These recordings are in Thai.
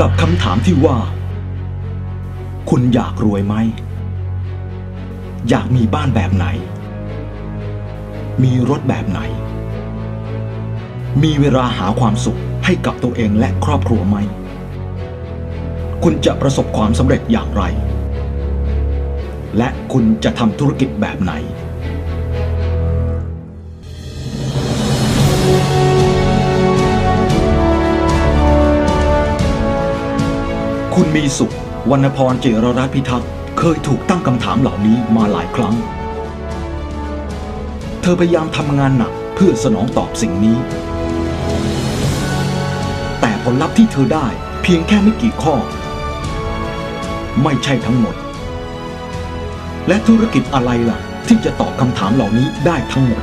กับคำถามที่ว่า คุณอยากรวยไหม อยากมีบ้านแบบไหน มีรถแบบไหน มีเวลาหาความสุขให้กับตัวเองและครอบครัวไหม คุณจะประสบความสำเร็จอย่างไร และคุณจะทำธุรกิจแบบไหน คุณมีสุข วรรณพรเจรรัตน์พิทักษ์เคยถูกตั้งคำถามเหล่านี้มาหลายครั้ง เธอพยายามทำงานหนักเพื่อสนองตอบสิ่งนี้ แต่ผลลัพธ์ที่เธอได้เพียงแค่ไม่กี่ข้อ ไม่ใช่ทั้งหมด และธุรกิจอะไรล่ะ ที่จะตอบคำถามเหล่านี้ได้ทั้งหมด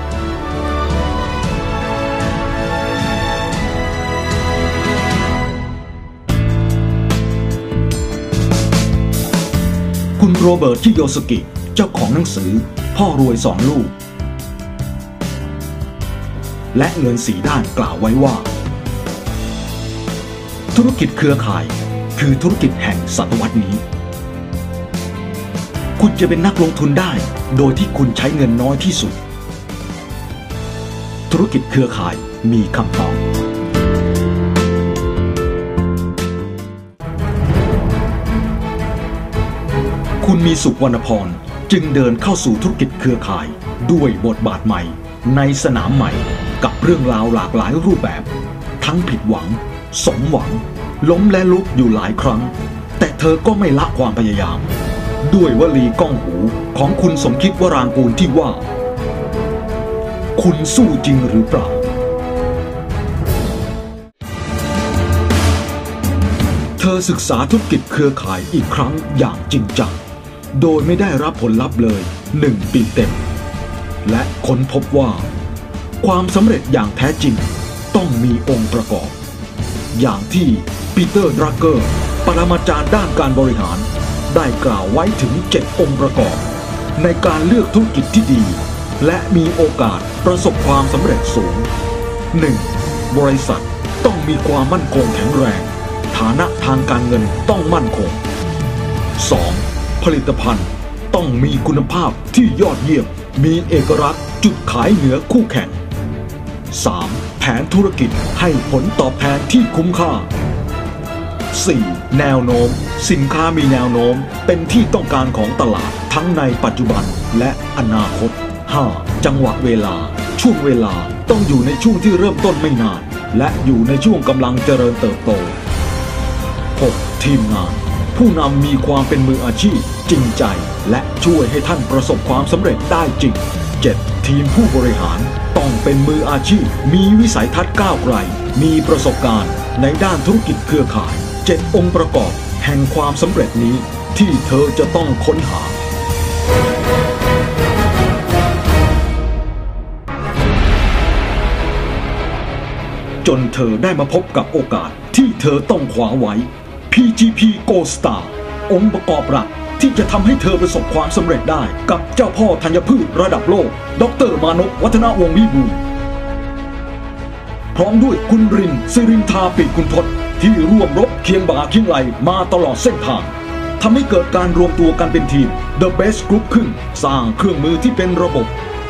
โรเบิร์ตชิโยสกิ เจ้าของหนังสือ พ่อรวยสอนลูก และเงินสีด้านกล่าวไว้ว่า ธุรกิจเครือข่ายคือธุรกิจแห่งศตวรรษนี้ คุณจะเป็นนักลงทุนได้ โดยที่คุณใช้เงินน้อยที่สุด ธุรกิจเครือข่ายมีคำตอบ คุณมีสุขวรรณพรจึงเดินเข้าสู่ธุรกิจเครือข่าย ด้วยบทบาทใหม่ ในสนามใหม่ กับเรื่องราวหลากหลายรูปแบบ ทั้งผิดหวัง สมหวัง ล้มและลุกอยู่หลายครั้ง แต่เธอก็ไม่ละความพยายาม ด้วยวลีก้องหูของคุณสมคิดวรางกูลที่ว่า คุณสู้จริงหรือเปล่าเธอศึกษาธุรกิจเครือข่ายอีกครั้งอย่างจริงจัง โดยไม่ได้รับผลลัพธ์เลยหนึ่งปีเต็ม และค้นพบว่า ความสำเร็จอย่างแท้จริงต้องมีองค์ประกอบ อย่างที่ปีเตอร์ดรักเกอร์ปรมาจารย์ด้านการบริหาร ได้กล่าวไว้ถึง 7 องค์ประกอบ ในการเลือกธุรกิจที่ดี และมีโอกาสประสบความสำเร็จสูง 1. บริษัทต้องมีความมั่นคงแข็งแรง ฐานะทางการเงินต้องมั่นคง 2. ผลิตภัณฑ์ ต้องมีคุณภาพที่ยอดเยี่ยม มีเอกลักษณ์จุดขายเหนือคู่แข่ง 3. แผนธุรกิจให้ผลตอบแทนที่คุ้มค่า 4. แนวโน้ม สินค้ามีแนวโน้มเป็นที่ต้องการของตลาดทั้งในปัจจุบันและอนาคต 5. จังหวะเวลา ช่วงเวลาต้องอยู่ในช่วงที่เริ่มต้นไม่นาน และอยู่ในช่วงกำลังเจริญเติบโต 6. ทีมงาน ผู้นำมีความเป็นมืออาชีพ จริงใจ และช่วยให้ท่านประสบความสำเร็จได้จริง 7. ทีมผู้บริหารต้องเป็นมืออาชีพ มีวิสัยทัศน์ก้าวไกล มีประสบการณ์ ในด้านธุรกิจเครือข่าย 7 องค์ประกอบ แห่งความสำเร็จนี้ ที่เธอจะต้องค้นหาจนเธอได้มาพบกับโอกาสที่เธอต้องคว้าไว้ PGP Go Star องค์ประกอบหลักที่จะทำให้เธอประสบความสำเร็จได้กับเจ้าพ่อธัญพืชระดับโลก ดรมานพวัฒนวงศ์วิบูลพร้อมด้วยคุณรินสิรินทาปีคุณทศที่ร่วมรบเคียงบ่าเคียงไหลมาตลอดเส้นทางทำให้เกิดการรวมตัวกันเป็นทีม The Best Group ขึ้น สร้างเครื่องมือที่เป็นระบบ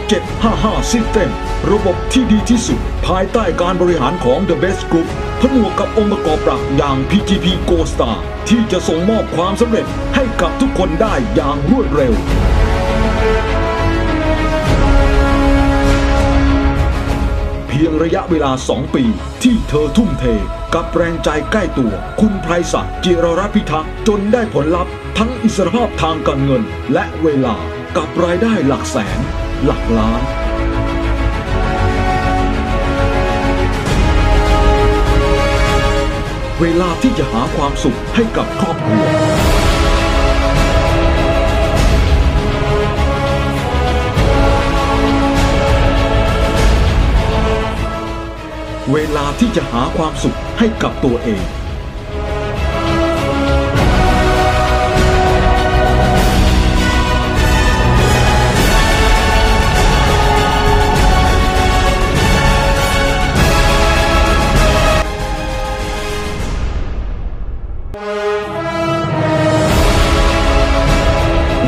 755 System ระบบที่ดีที่สุด ภายใต้การบริหารของ The Best Group ผนวกกับองค์ประกอบหลักอย่าง PGP Go Star ที่จะส่งมอบความสำเร็จให้กับทุกคนได้อย่างรวดเร็ว เพียงระยะเวลา 2 ปี ที่เธอทุ่มเท กับแรงใจใกล้ตัว คุณไพรศักดิ์จิรรัตพิทักษ์จนได้ผลลัพธ์ทั้งอิสรภาพทางการเงินและเวลากับรายได้หลักแสน หลักล้านเวลาที่จะหาความสุขให้กับครอบครัว เวลาที่จะหาความสุขให้กับตัวเอง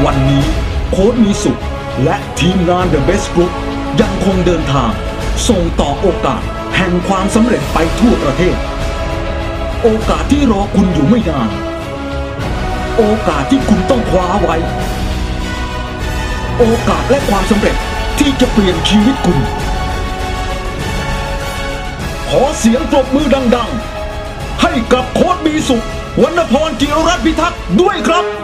วันนี้โค้ดมีสุข และทีมงาน The Best Group ยังคงเดินทาง ส่งต่อโอกาสแห่งความสำเร็จไปทั่วประเทศ โอกาสที่รอคุณอยู่ไม่นาน โอกาสที่คุณต้องคว้าไว้ โอกาสและความสำเร็จที่จะเปลี่ยนชีวิตคุณ ขอเสียงปรบมือดัง ๆ ให้กับโค้ดมีสุข วรรณพรกิรรัตน์พิทักษ์ด้วยครับ